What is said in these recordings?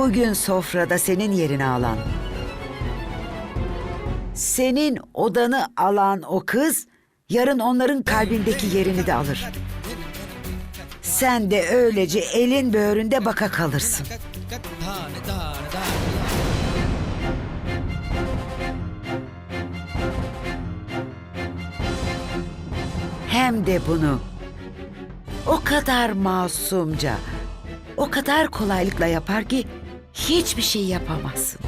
Bugün sofrada senin yerini alan, senin odanı alan o kız yarın onların kalbindeki yerini de alır. Sen de öylece elin böğründe baka kalırsın. Hem de bunu o kadar masumca, o kadar kolaylıkla yapar ki hiçbir şey yapamazsın.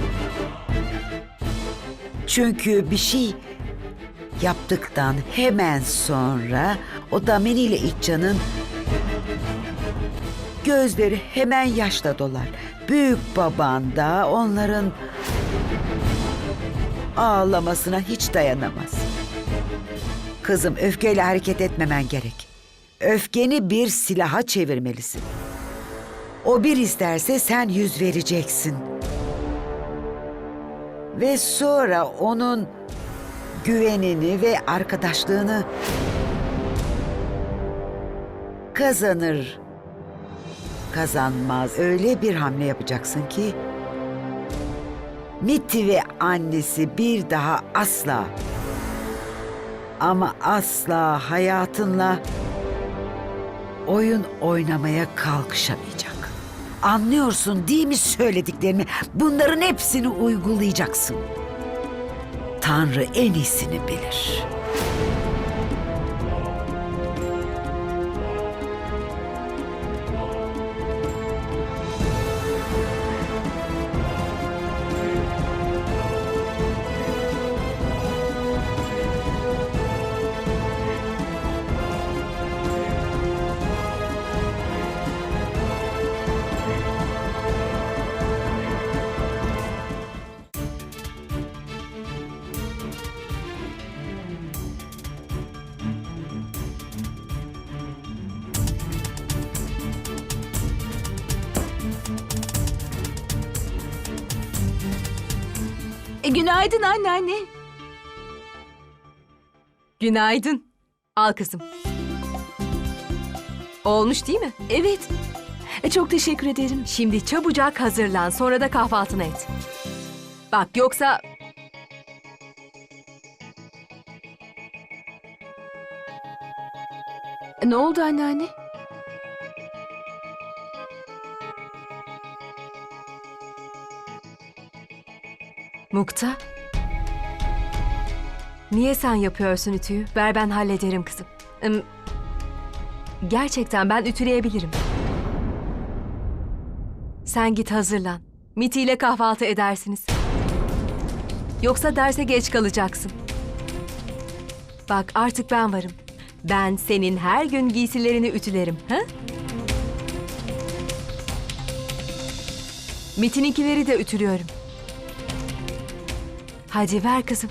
Çünkü bir şey yaptıktan hemen sonra o Damini ile İtcan'ın gözleri hemen yaşla dolar. Büyük baban da onların ağlamasına hiç dayanamaz. Kızım öfkeyle hareket etmemen gerek. Öfkeni bir silaha çevirmelisin. O bir isterse sen yüz vereceksin. Ve sonra onun güvenini ve arkadaşlığını kazanır. Kazanmaz öyle bir hamle yapacaksın ki Mitti ve annesi bir daha asla ama asla hayatınla oyun oynamaya kalkışamayacak. Anlıyorsun değil mi söylediklerimi? Bunların hepsini uygulayacaksın. Tanrı en iyisini bilir. E, günaydın anneanne. Günaydın. Al kızım. Olmuş değil mi? Evet. E, çok teşekkür ederim. Şimdi çabucak hazırlan. Sonra da kahvaltını et. Bak yoksa... E, ne oldu anneanne? Mukta. Niye sen yapıyorsun ütüyü? Ver ben hallederim kızım. Im, Gerçekten ben ütüleyebilirim. Sen git hazırlan. Miti ile kahvaltı edersiniz. Yoksa derse geç kalacaksın. Bak artık ben varım. Ben senin her gün giysilerini ütülerim. Ha? Miti'ninkileri de ütülüyorum. Hadi ver kızım.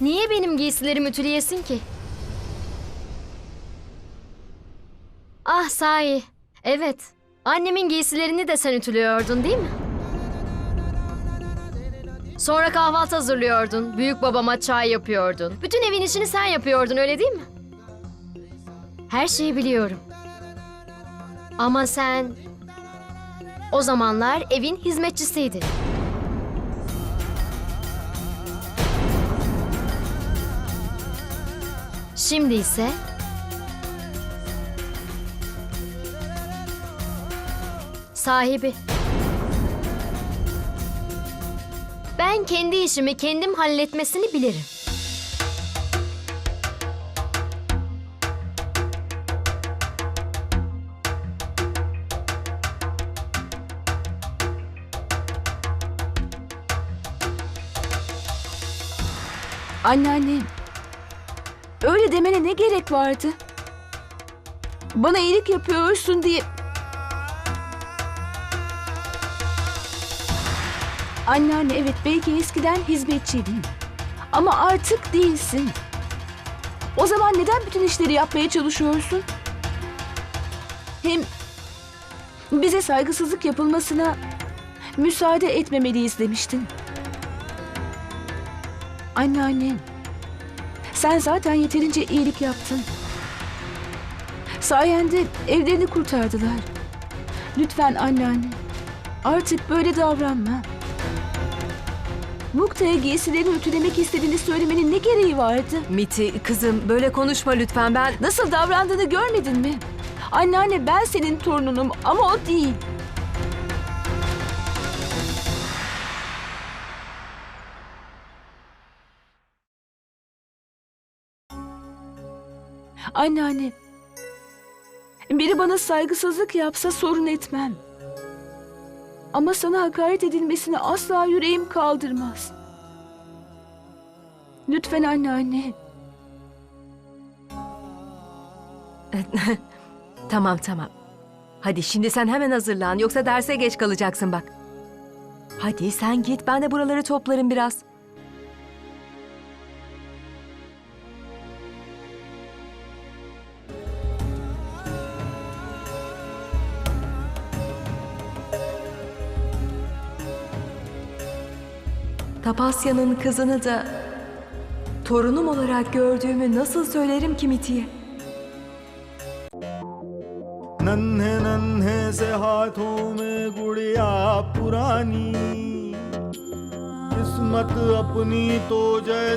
Niye benim giysilerimi ütüleyesin ki? Ah sahi. Evet. Annemin giysilerini de sen ütülüyordun değil mi? Sonra kahvaltı hazırlıyordun. Büyük babama çay yapıyordun. Bütün evin işini sen yapıyordun öyle değil mi? Her şeyi biliyorum. Ama sen o zamanlar evin hizmetçisiydin. Şimdi ise sahibi. Ben kendi işimi kendim halletmesini bilirim. Anneanne. Öyle demene ne gerek vardı? Bana iyilik yapıyorsun diye... Anneanne evet belki eskiden hizmetçiydin. Ama artık değilsin. O zaman neden bütün işleri yapmaya çalışıyorsun? Hem bize saygısızlık yapılmasına müsaade etmemeliyiz demiştin. Anneannem. Sen zaten yeterince iyilik yaptın. Sayende evlerini kurtardılar. Lütfen anneanne. Artık böyle davranma. Mukta'ya giysilerini ütülemek istediğini söylemenin ne gereği vardı? Miti kızım böyle konuşma lütfen ben... Nasıl davrandığını görmedin mi? Anneanne ben senin torununum ama o değil. Anneanne. Biri bana saygısızlık yapsa sorun etmem. Ama sana hakaret edilmesini asla yüreğim kaldırmaz. Lütfen anneanne. Tamam tamam. Hadi şimdi sen hemen hazırlan yoksa derse geç kalacaksın bak. Hadi sen git ben de buraları toplarım biraz. Tapasya'nın kızını da torunum olarak gördüğümü nasıl söylerim ki Miti'ye? नन्हे नन्हे से हाथों में गुड़िया पुरानी किस्मत अपनी तो जैसे